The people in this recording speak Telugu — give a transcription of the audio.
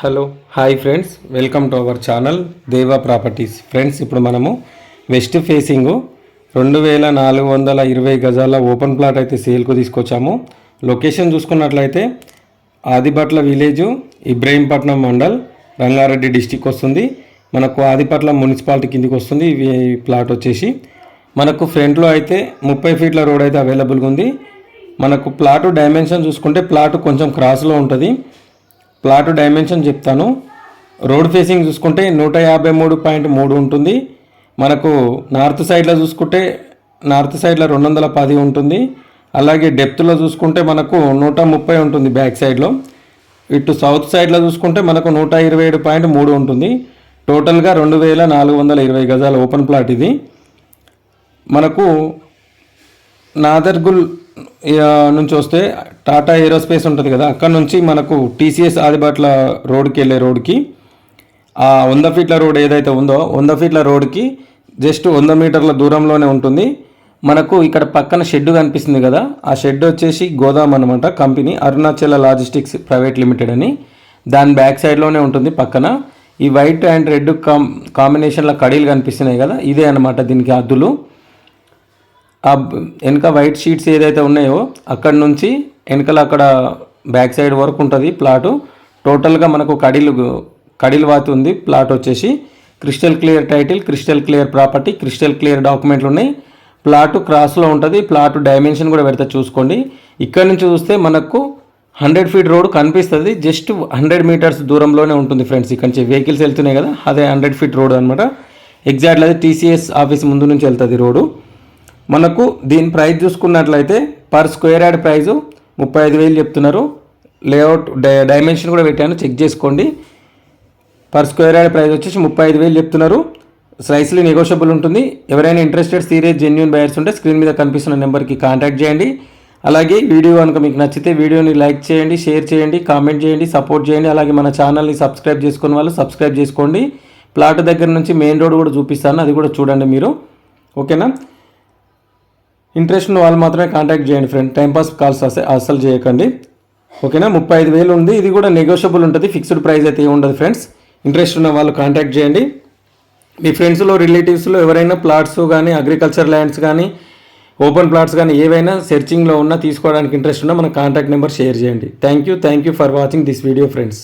Hello hi friends welcome to our channel Deva properties friends ఇప్పుడు మనము వెస్ట్ ఫేసింగ్ రెండు వేల నాలుగు వందల ఇరవై గజాల ఓపెన్ ప్లాట్ అయితే సేల్కు తీసుకొచ్చాము. లొకేషన్ చూసుకున్నట్లయితే ఆదిపట్ల విలేజ్ ఇబ్రహీంపట్నం మండల్ రంగారెడ్డి డిస్టిక్ వస్తుంది. మనకు ఆదిపట్ల మున్సిపాలిటీ కిందికి వస్తుంది. ఇవి ప్లాట్ వచ్చేసి మనకు ఫ్రంట్లో అయితే ముప్పై ఫీట్ల రోడ్ అయితే అవైలబుల్గా ఉంది. మనకు ప్లాటు డైమెన్షన్ చూసుకుంటే ప్లాటు కొంచెం క్రాస్లో ఉంటుంది. ప్లాట్ డైమెన్షన్ చెప్తాను. రోడ్ ఫేసింగ్ చూసుకుంటే నూట యాభై మూడు పాయింట్ మూడు ఉంటుంది. మనకు నార్త్ సైడ్లో చూసుకుంటే నార్త్ సైడ్లో రెండు వందల పది ఉంటుంది. అలాగే డెప్త్లో చూసుకుంటే మనకు నూట ముప్పై ఉంటుంది బ్యాక్ సైడ్లో. ఇటు సౌత్ సైడ్లో చూసుకుంటే మనకు నూట ఇరవై ఏడు పాయింట్ మూడు ఉంటుంది. టోటల్గా రెండు వేల నాలుగు వందల ఇరవై గజాల ఓపెన్ ప్లాట్ ఇది. మనకు నాదర్గుల్ నుంచి వస్తే టాటా ఏరోస్పేస్ ఉంటుంది కదా అక్కడ నుంచి మనకు టీసీఎస్ ఆదిబాట్ల రోడ్కి వెళ్ళే రోడ్కి ఆ వంద ఫీట్ల రోడ్ ఏదైతే ఉందో వంద ఫీట్ల రోడ్కి జస్ట్ వంద మీటర్ల దూరంలోనే ఉంటుంది. మనకు ఇక్కడ పక్కన షెడ్ కనిపిస్తుంది కదా ఆ షెడ్ వచ్చేసి గోదాం అనమాట company Arunachala logistics private limited అని. దాని బ్యాక్ సైడ్లోనే ఉంటుంది పక్కన. ఈ వైట్ అండ్ రెడ్ కాం కాంబినేషన్ల కడీలు కనిపిస్తున్నాయి కదా ఇదే అనమాట దీనికి అద్దులు. ఆ వెనక వైట్ షీట్స్ ఏదైతే ఉన్నాయో అక్కడ నుంచి వెనకల అక్కడ బ్యాక్ సైడ్ వరకు ఉంటుంది ప్లాటు. టోటల్గా మనకు కడిలు కడిలు వాతి ఉంది. ప్లాట్ వచ్చేసి crystal clear title crystal clear property crystal clear డాక్యుమెంట్లు ఉన్నాయి. ప్లాటు క్రాస్లో ఉంటుంది. ప్లాటు డైమెన్షన్ కూడా పెడితే చూసుకోండి. ఇక్కడ నుంచి చూస్తే మనకు హండ్రెడ్ ఫీట్ రోడ్ కనిపిస్తుంది. జస్ట్ హండ్రెడ్ మీటర్స్ దూరంలోనే ఉంటుంది ఫ్రెండ్స్. ఇక్కడ నుంచి వెహికల్స్ వెళ్తున్నాయి కదా అదే హండ్రెడ్ ఫీట్ రోడ్ అనమాట ఎగ్జాక్ట్లీ అది టీసీఎస్ ఆఫీస్ ముందు నుంచి వెళ్తుంది రోడ్డు. మనకు దీని ప్రైస్ చూసుకున్నట్లయితే పర్ స్క్వేర్ యార్డ్ ప్రైజు ముప్పై ఐదు వేలు చెప్తున్నారు. లేఅవుట్ డై డైమెన్షన్ కూడా పెట్టాను. చెక్ చేసుకోండి. పర్ స్క్వేర్ యార్డ్ ప్రైస్ వచ్చేసి ముప్పై ఐదు వేలు చెప్తున్నారు. స్లైస్లీ నెగోషియబుల్ ఉంటుంది. ఎవరైనా ఇంట్రెస్టెడ్ సీరియస్ జెన్యున్ బయర్స్ ఉంటే స్క్రీన్ మీద కనిపిస్తున్న నెంబర్కి కాంటాక్ట్ చేయండి. అలాగే వీడియో కనుక మీకు నచ్చితే వీడియోని లైక్ చేయండి షేర్ చేయండి కామెంట్ చేయండి సపోర్ట్ చేయండి. అలాగే మన ఛానల్ని సబ్స్క్రైబ్ చేసుకున్న వాళ్ళు సబ్స్క్రైబ్ చేసుకోండి. ప్లాట్ దగ్గర నుంచి మెయిన్ రోడ్ కూడా చూపిస్తాను. అది కూడా చూడండి మీరు. ఓకేనా ఇంట్రెస్ట్ ఉన్న వాళ్ళు మాత్రమే కాంటాక్ట్ చేయండి ఫ్రెండ్ టైంపాస్ కాల్స్ అసలు అస్సలు చేయకండి. ఓకేనా? ముప్పై ఐదు వేలు ఉంది. ఇది కూడా నెగోషియబుల్ ఉంటుంది. ఫిక్స్డ్ ప్రైస్ అయితే ఉండదు ఫ్రెండ్స్ ఇంట్రెస్ట్ ఉన్న వాళ్ళు కాంటాక్ట్ చేయండి. మీ ఫ్రెండ్స్లో రిలేటివ్స్లో ఎవరైనా ప్లాట్స్ కానీ అగ్రికల్చర్ ల్యాండ్స్ కానీ ఓపెన్ ప్లాట్స్ కానీ ఏవైనా సెర్చింగ్లో ఉన్నా తీసుకోవడానికి ఇంట్రెస్ట్ ఉన్నా మన కాంటాక్ట్ నెంబర్ షేర్ చేయండి. Thank you thank you for watching this video friends